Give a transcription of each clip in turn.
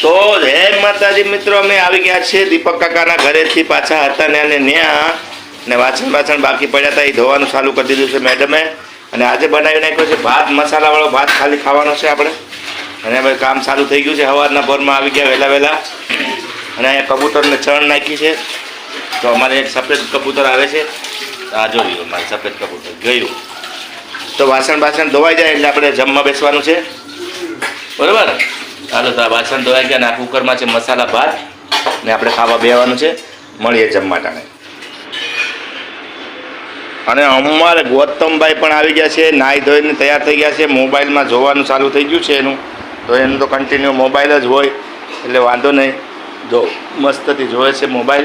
તો જય માતાજી મિત્રો, અમે આવી ગયા છીએ દીપક કાકાના ઘરેથી પાછા હતા ને અને ન્યા ને વાસણ વાસણ બાકી પડ્યા હતા. એ ધોવાનું ચાલુ કરી દીધું છે મેડમે. અને આજે બનાવી નાખ્યો છે ભાત, મસાલાવાળો ભાત ખાલી ખાવાનો છે આપણે. અને હવે કામ ચાલુ થઈ ગયું છે. સવારના ભોરમાં આવી ગયા વહેલા વહેલા. અને અહીંયા કબૂતરને ચણ નાખી છે. તો અમારે એક સફેદ કબૂતર આવે છે. આ જોયું અમારે સફેદ કબૂતર. ગયું. તો વાસણ બાસણ ધોવાઈ જાય એટલે આપણે જમવા બેસવાનું છે. બરાબર? ચાલો તો વાસણ ધોવાઈ ગયા ને આ કુકરમાં છે મસાલા ભાત ને આપણે ખાવા બેવાનું છે. મળીએ જમવાટાને. અને અમારે ગૌતમભાઈ પણ આવી ગયા છે, નાહી ધોઈને તૈયાર થઈ ગયા છે, મોબાઈલમાં જોવાનું ચાલુ થઈ ગયું છે એનું. તો એનું તો કન્ટિન્યુ મોબાઈલ જ હોય, એટલે વાંધો નહીં. જો, મસ્તથી જોવે છે મોબાઈલ.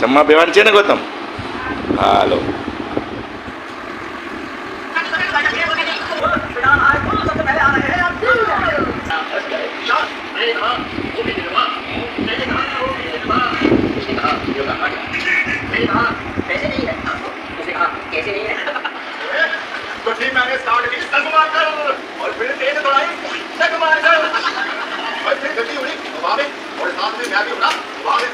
જમવા બેવાનું છે ને ગૌતમ? હાલો. तो ठीक मैंने स्टार्ट की तक मार कर और फिर तेज दौड़ाई तक मार कर और फिर गति हुई हवा में और साथ में मैं भी उड़ा हवा में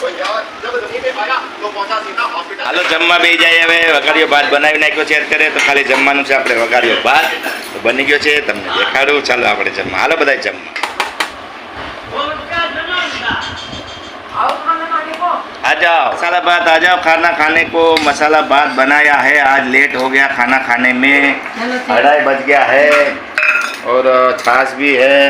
तो यार जब जमीन पे पाया तो पहुंचा सीधा हॉस्पिटल હાલો જમવા બે જાય હવે વઘાર્યો ભાત બનાવી નાખ્યો છે અત્યારે તો ખાલી જમવાનું છે આપણે વઘાર્યો ભાત તો બની ગયો છે તમને દેખાડું ચાલો આપણે જમવા હાલો બધા જમવા आ जाओ मसाला भात आ जाओ खाना खाने को मसाला भात बनाया है आज लेट हो गया खाना खाने में अढ़ाई बज गया है और छाछ भी है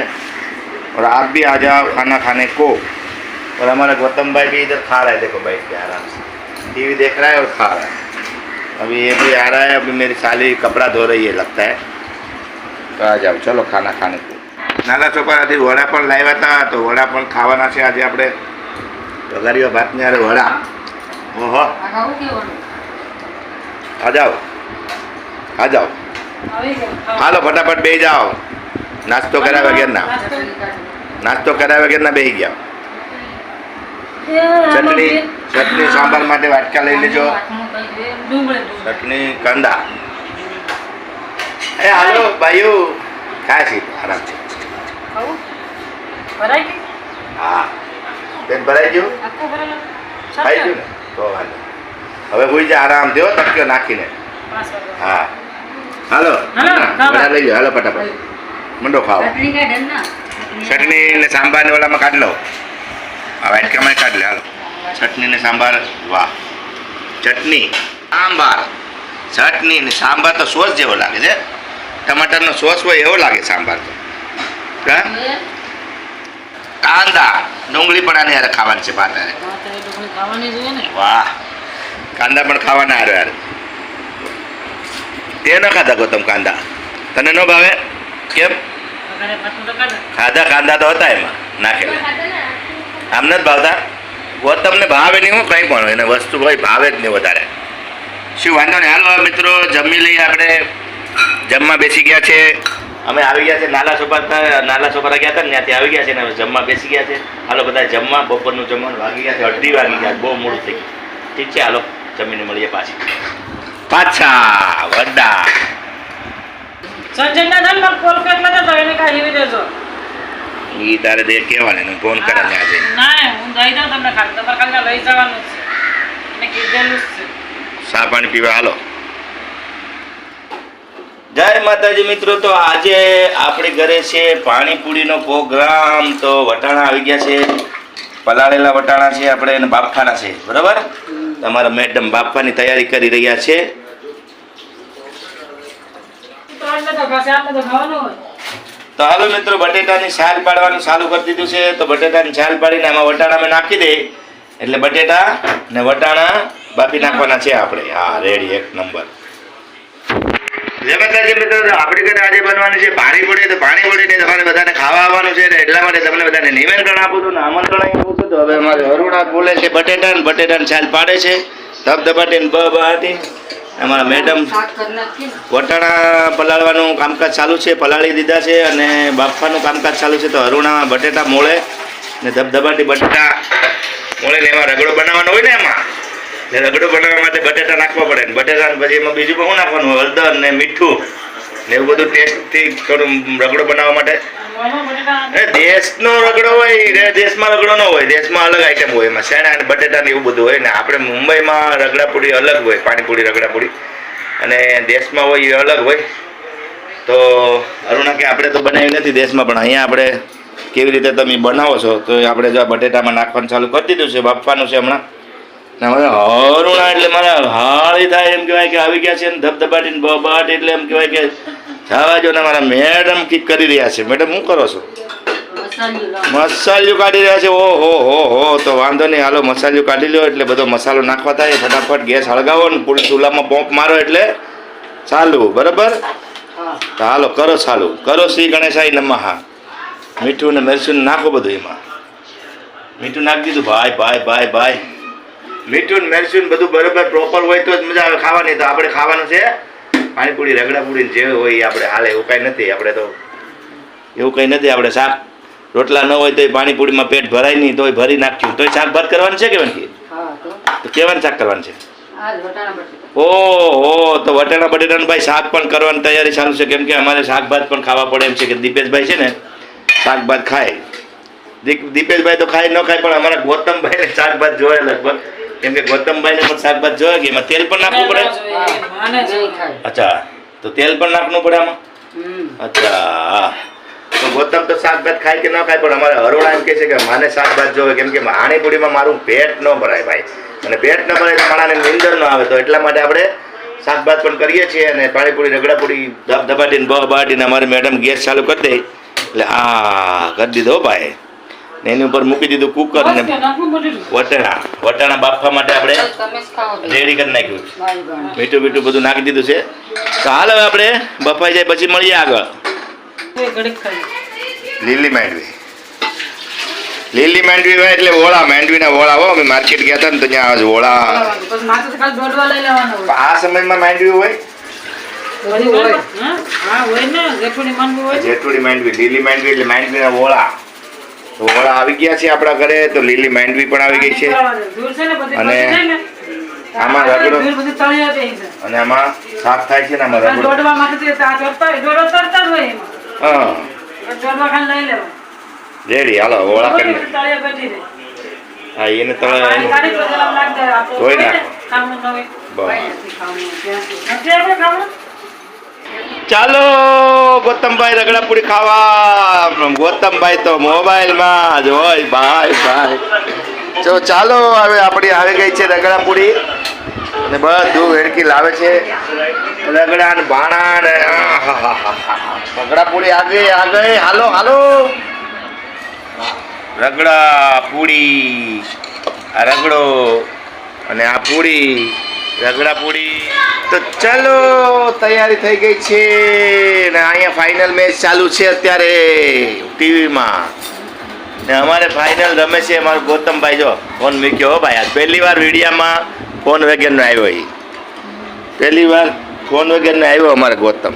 और आप भी आ जाओ खाना खाने को और हमारा गौतम भाई भी इधर खा रहा है देखो बैठ के आराम से टीवी देख रहा है और खा रहा है अभी ये भी आ रहा है अभी मेरी साली कपड़ा धो रही है लगता है તો આ જાઓ ચલો ખાના ખાને કો નાના છોકરાથી વડા પણ લાવ્યા હતા તો વડા પણ ખાવાના છે આજે આપણે વઘારીઓ ભાતની અરે વડા. ઓહો. આ જાઓ. આ જાઓ. હાલો ફટાફટ બે જાઓ. નાસ્તો કર્યા વગેરના. નાસ્તો કર્યા વગેરના બેસી ગયા. ચટણી ચટણી સાંભાર માટે વાટકા લઈ લેજો. ચટણી કાંદા. એ હાલો ભાઈઓ. ખાય છે. આરામથી. હા. બેન ભરાઈ ગયું? ખાઈ ગયું ને? તો વાંધો હવે હોઈ જાય આરામ હો તકીઓ નાખીને. હા. હાલો બધા લઈ જાઓ. હાલો ફટાફટ. મંડો ખાઓ. ચટણી ને. સાંભાર ને ઓલામાં કાઢ લો. આ વાટકામાં કાઢ લે હાલો. ચટણી ને સાંભાર વાહ. ચટણી સાંભાર. ચટણી ને સાંભાર તો સોસ જેવો લાગે છે. ટમાટરનો સોસ હોય એવો લાગે સાંભાર તો. હા? કાંદા ડુંગળી પણ આની ખાવાની છે ભાત ને. વાહ કાંદા પણ ખાવાના હારે હારે. તે ન ખાધા ગૌતમ કાંદા. તને ન ભાવે? કેમ? ખાધા કાંદા તો હતા એમાં નાખેલા. આમ નથી ભાવતા? ગૌતમને ભાવે નહીં હું કંઈ પણ એને વસ્તુ હોય ભાવે જ નહીં વધારે. શું વાંધો નહીં. હાલો મિત્રો જમી લઈએ આપણે. જમવા બેસી ગયા છે. અમે આવી ગયા છે નાલા છોકરા નાલા છોપરા ગયા હતા ને ત્યાંથી આવી ગયા છે ને હવે જમવા બેસી ગયા છે. હાલો બધા જમવા બપોરનું જમવાનું વાગી ગયા છે અડધી વાગી ગયા બહુ મોડું થઈ ગયું. ઠીક છે હાલો જમીને મળીએ પાછી. પાછા વડા સંજયના ધનમાં કોલ કેટલા હતા એને કાઢી દેજો. ઈ તારે દે કહેવાને એને ફોન કરે ને આજે. ના હું દઈ દઉં તમને ખાલી. તમારે ખાલી લઈ જવાનું છે. એને કીધેલું છે. ચા પાણી પીવા હાલો. જય માતાજી મિત્રો તો આજે આપણે ઘરે છે પાણીપુરીનો પ્રોગ્રામ. તો વટાણા આવી ગયા છે પલાળેલા વટાણા છે આપણે એને બાફવાના છે બરાબર? તમારા મેડમ બાફવાની તૈયારી કરી રહ્યા છે. તો હાલો મિત્રો બટેટાની છાલ પાડવાનું ચાલુ કરી દીધું છે. તો બટેટાની છાલ પાડીને આમાં વટાણા મેં નાખી દે. એટલે બટેટા ને વટાણા બાફી નાખવાના છે આપણે. હા રેડી એક નંબર. જય મિત્રો આપણી ઘરે આજે બનવાની છે પાણી પડી તો પાણી પડી તમારે બધાને ખાવા આવવાનું છે એટલા માટે તમને બધાને નિમંત્રણ આપું છું આમંત્રણ આપું છું. તો હવે અમારે અરુણા બોલે છે બટેટા ને છાલ પાડે છે. ધબધબાટી ને બ બહાટી અમારા મેડમ વટાણા પલાળવાનું કામકાજ ચાલુ છે પલાળી દીધા છે અને બાફવાનું કામકાજ ચાલુ છે. તો અરુણા બટેટા મોળે ને ધબધબાટી બટેટા મોળે ને એમાં રગડો બનાવવાનો હોય ને એમાં. રગડો બનાવવા માટે બટેટા નાખવા પડે ને બટેટા પછી એમાં બીજું બહુ નાખવાનું નાખવાનું હળદર ને મીઠું ને એવું બધું ટેસ્ટથી થોડું રગડો બનાવવા માટે. દેશનો રગડો હોય દેશમાં રગડો ન હોય, દેશમાં અલગ આઈટમ હોય એમાં. શેણા અને બટેટા ને એવું બધું હોય ને આપણે મુંબઈમાં રગડાપુડી અલગ હોય, પાણીપુરી રગડાપુડી. અને દેશમાં હોય એ અલગ હોય. તો અરુણા કે આપણે તો બનાવી નથી દેશમાં, પણ અહીંયા આપણે કેવી રીતે તમે બનાવો છો? તો આપણે જો બટેટામાં નાખવાનું ચાલુ કરી દીધું છે, બાફવાનું છે હમણાં. ને મને અરુણા એટલે મારે હાળી થાય એમ કહેવાય કે આવી ગયા છે ને ધબધબાટીને બબાટ એટલે એમ કહેવાય કે જવા જો ને મારા મેડમ કીક કરી રહ્યા છે. મેડમ શું કરો છો? મસાલ્યું કાઢી રહ્યા છે. ઓ હો હો હો તો વાંધો નહીં. હાલો મસાલ્યું કાઢી લો એટલે બધો મસાલો નાખવા થાય. ફટાફટ ગેસ હળગાવો ને પૂરી ચૂલામાં પોંપ મારો એટલે ચાલુ. બરાબર? હાલો કરો ચાલુ. કરો શ્રી ગણેશાઈ નમઃ. મીઠું ને મરચું નાખો બધું એમાં. મીઠું નાખી દીધું. ભાઈ ભાઈ ભાઈ ભાઈ. મીઠું ને બધું બરાબર પ્રોપર હોય તો જ મજા આવે. ખાવાની તો આપણે ખાવાનું છે. પાણીપુરી રગડાપુરી જે હોય આપણે હાલે એવું કાંઈ નથી. આપણે તો એવું કંઈ નથી. આપણે શાક રોટલા ન હોય તોય પાણીપુરીમાં પેટ ભરાય નહીં તોય ભરી નાખ્યું તોય શાક ભાત કરવાનું છે કેવાની તો? કેવાનું શાક કરવાનું છે? ઓહો તો વટાણા બટેટાનું ભાઈ શાક પણ કરવાની તૈયારી ચાલુ છે. કેમ કે અમારે શાક ભાત પણ ખાવા પડે એમ છે કે દીપેશભાઈ છે ને શાક ભાત ખાય. દીપ- દીપેશભાઈ તો ખાય ન ખાય પણ અમારા ગૌતમભાઈને શાક ભાત જોવે લગભગ. કેમ કે ગૌતમભાઈને પણ શાકભાજી જોયા કે એમાં તેલ પણ નાખવું પડે? અચ્છા તો તેલ પણ નાખવું પડે આમાં? અચ્છા તો ગૌતમ તો શાકભાત ખાય કે ન ખાય પણ અમારે અરુણા એમ કહે છે કે માને શાકભાત જોવે કેમ કે પાણીપુરીમાં મારું પેટ ન ભરાય ભાઈ. અને પેટ ન ભરાય તો માણાને નીંદર ન આવે તો એટલા માટે આપણે શાકભાત પણ કરીએ છીએ અને પાણીપુરી રગડાપુરી ધબ ધબાટીને બ બાટીને અમારી મેડમ ગેસ ચાલુ કરી દે. એટલે આ કરી દીધો ભાઈ. ને એની ઉપર મૂકી દીધું કુકર ને. વટાણા. વટાણા બાફવા માટે આપણે રેડી કરી નાખ્યું મીઠું મીઠું બધું નાખી દીધું છે. તો હાલ હવે આપણે બફાઈ જાય પછી મળીએ આગળ. લીલી માંડવી. લીલી માંડવી હોય એટલે ઓળા માંડવીના વોળા હો. અમે માર્કેટ ગયા હતા ને તો ત્યાં વોળા. આ સમયમાં માંડવી હોય? જેટુડી માંડવી લીલી માંડવી એટલે માંડવીના ઓળા ઓળા આવી ગયા છે આપણા ઘરે તો લીલી માંડવી પણ આવી ગઈ છે. અને આમાં રગડો- અને આમાં સાફ થાય છે ને આમાં રગડો. હા. રેડી હાલો ઓળા કરી હા એને તળે ધોઈ નાખો. ચાલો ગૌતમભાઈ રગડાપુરી ખાવા. ગૌતમભાઈ તો મોબાઈલમાં જ હોય. ભાઈ ભાઈ જો ચાલો હવે આપણી આવી ગઈ છે રગડાપુરી. અને બધું વેડકી લાવે છે. રગડા ને ભાણા ને. રગડાપુરી આગળ આગળ. હાલો હાલો. રગડા પૂરી આ રગડો. અને આ પૂડી રગડા પૂડી તો ચાલો, તૈયારી થઈ ગઈ છે. ને અહીંયા ફાઇનલ મેચ ચાલુ છે અત્યારે ટીવીમાં. ને અમારે ફાઇનલ રમે છે અમારો ગૌતમભાઈ. જો ફોન મૂક્યો હો ભાઈ. આ પહેલી વાર વિડીયામાં ફોન વગરનો આવ્યો એ પહેલી વાર ફોન વગરનો આવ્યો અમારે ગૌતમ.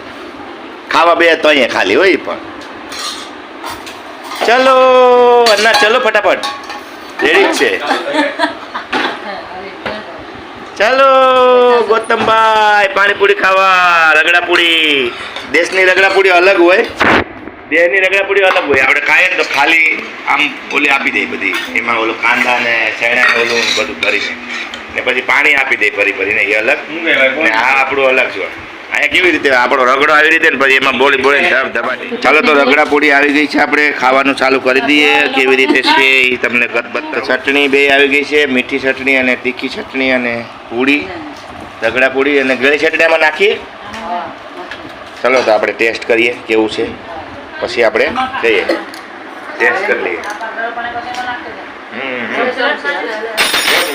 ખાવા બે તો અહીંયા ખાલી હોય પણ. ચલો, અન્ના, ચલો ફટાફટ. રેડી છે. ચાલો ગૌતમભાઈ પાણીપુરી ખાવા રગડાપુરી. દેશની રગડાપુરી અલગ હોય દેશની રગડાપુરી અલગ હોય. આપણે ખાઈએ ને તો ખાલી આમ ઓલી આપી દે બધી. એમાં ઓલું કાંદા ને ચણા ને ઓલું બધું કરીને ને પછી પાણી આપી દે ફરી ફરીને. એ અલગ. ને આ આપણું અલગ છે. અહીંયા કેવી રીતે આપણો રગડો આવી રીતે ને પછી એમાં બોલી બોલીને ધબ ધબાટી ચાલો તો રગડા પૂરી આવી ગઈ છે આપણે ખાવાનું ચાલુ કરી દઈએ. કેવી રીતે છે એ તમને ગતબત ચટણી બે આવી ગઈ છે મીઠી ચટણી અને તીખી ચટણી અને પૂડી રગડા પૂડી અને ગળી ચટણી આમાં નાખીએ? ચાલો તો આપણે ટેસ્ટ કરીએ કેવું છે. પછી આપણે જઈએ. ટેસ્ટ કરી લઈએ.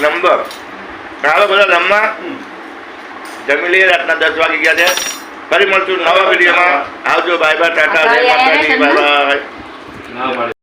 નંબર. ચાલો બધા જમવા જમી લઈએ રાતના દસ વાગી ગયા છે. ફરી મળશું નવા વિડીયોમાં. આવજો બાય બાય ટાટા જય માતાજી બાય બાય